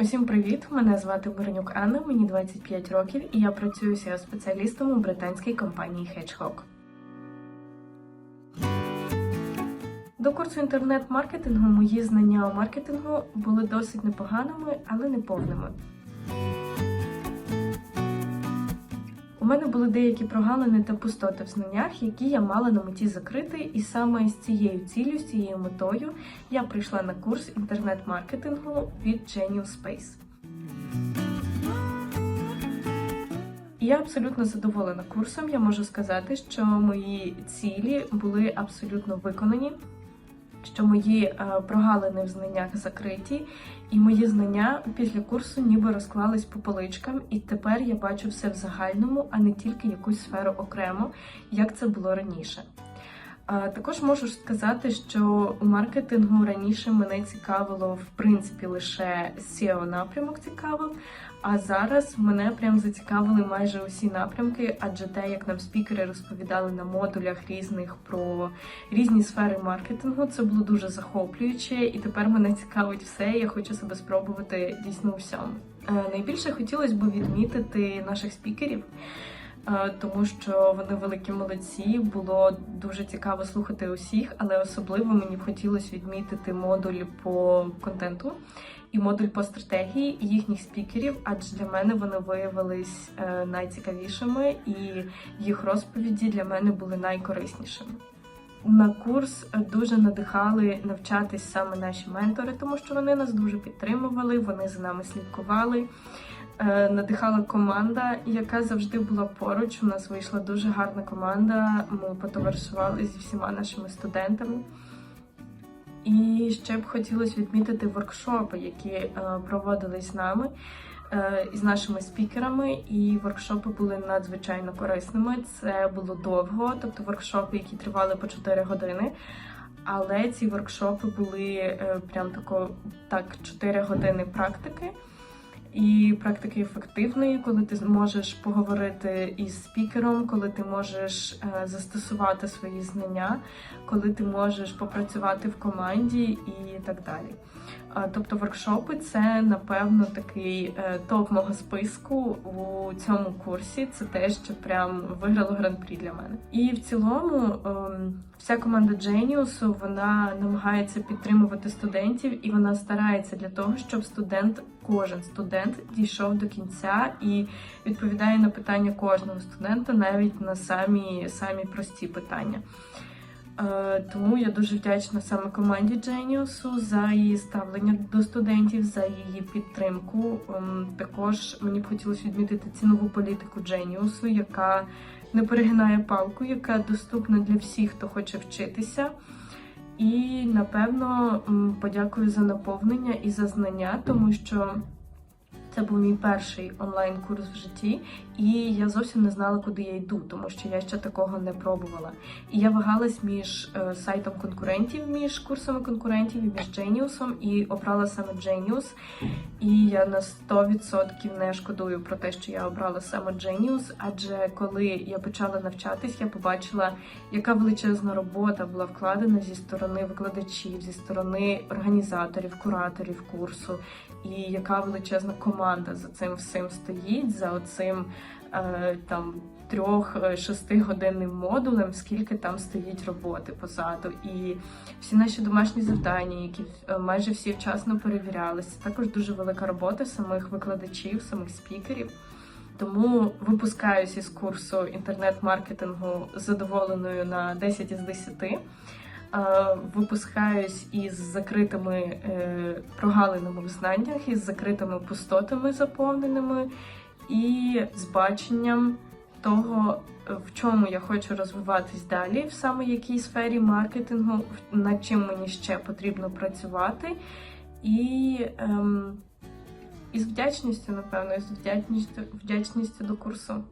Усім привіт! Мене звати Воронюк Анна, мені 25 років, і я працюю seo спеціалістом у британській компанії Hedgehog. До курсу інтернет-маркетингу мої знання у маркетингу були досить непоганими, але не мене були деякі прогалини та пустоти в знаннях, які я мала на меті закрити, і саме з цією ціллю, з цією метою я прийшла на курс інтернет-маркетингу від Genius Space. Я абсолютно задоволена курсом. Я можу сказати, що мої цілі були абсолютно виконані, що мої е, прогалини в знаннях закриті, і мої знання після курсу ніби розклались по поличкам, і тепер я бачу все в загальному, а не тільки якусь сферу окремо, як це було раніше. Також можу сказати, що у маркетингу раніше мене цікавило в принципі лише SEO напрямок цікавив. А зараз мене прям зацікавили майже усі напрямки, адже те, як нам спікери розповідали на модулях різних про різні сфери маркетингу, це було дуже захоплююче, і тепер мене цікавить все. Я хочу себе спробувати дійсно у всьому. Е, Найбільше хотілося б відмітити наших спікерів. Е, Тому що вони великі молодці, було дуже цікаво слухати усіх, але особливо мені б хотілося відмітити модуль по контенту і модуль по стратегії їхніх спікерів, адже для мене вони виявились е, найцікавішими, і їх розповіді для мене були найкориснішими. На курс дуже надихали навчатись саме наші ментори, тому що вони нас дуже підтримували, вони за нами слідкували. Е, Надихала команда, яка завжди була поруч. У нас вийшла дуже гарна команда. Ми потоваришували зі всіма нашими студентами. І ще б хотілося відмітити воркшопи, які е, проводились з нами е, з нашими спікерами. І воркшопи були надзвичайно корисними. Це було довго, тобто воркшопи, які тривали по 4 години. Але ці воркшопи були прям тако так 4 години практики. І практики ефективної, коли ти можеш поговорити із спікером, коли ти можеш е, застосувати свої знання, коли ти можеш попрацювати в команді і так далі. Тобто воркшопи це напевно такий е, топ мого списку у цьому курсі. Це те, що прям виграло гран-прі для мене. І в цілому ем, вся команда Genius, вона намагається підтримувати студентів, і вона старається для того, щоб студент, кожен студент дійшов до кінця і відповідає на питання кожного студента, навіть на самі, самі прості питання. Е, Тому я дуже вдячна саме команді Genius за її ставлення до студентів, за її підтримку. Ем, Також мені б хотілося відмітити цінову політику Genius, яка не перегинає палку, яка доступна для всіх, хто хоче вчитися. І напевно подякую за наповнення і за знання, тому що це був мій перший онлайн-курс в житті, і я зовсім не знала, куди я йду, тому що я ще такого не пробувала. І я вагалась між е, сайтом конкурентів, між курсами конкурентів і між Genius, і обрала саме Genius. І я на 100% не шкодую про те, що я обрала саме Genius, адже коли я почала навчатись, я побачила, яка величезна робота була вкладена зі сторони викладачів, зі сторони організаторів, кураторів курсу, і яка величезна команда за цим всім стоїть, за оцим е, там трьох-шестигодинним модулем, скільки там стоїть роботи позаду. І всі наші домашні завдання, які е, майже всі вчасно перевірялися. Також дуже велика робота самих викладачів, самих спікерів. Тому випускаюсь із курсу інтернет-маркетингу задоволеною на 10 із 10. Е, Випускаюсь із закритими е, прогалинами в знаннях, із закритими пустотами заповненими, і з баченням того, в чому я хочу розвиватись далі, в саме якій сфері маркетингу, над чим мені ще потрібно працювати. І ем, із вдячністю, напевно, із вдячністю, вдячністю до курсу.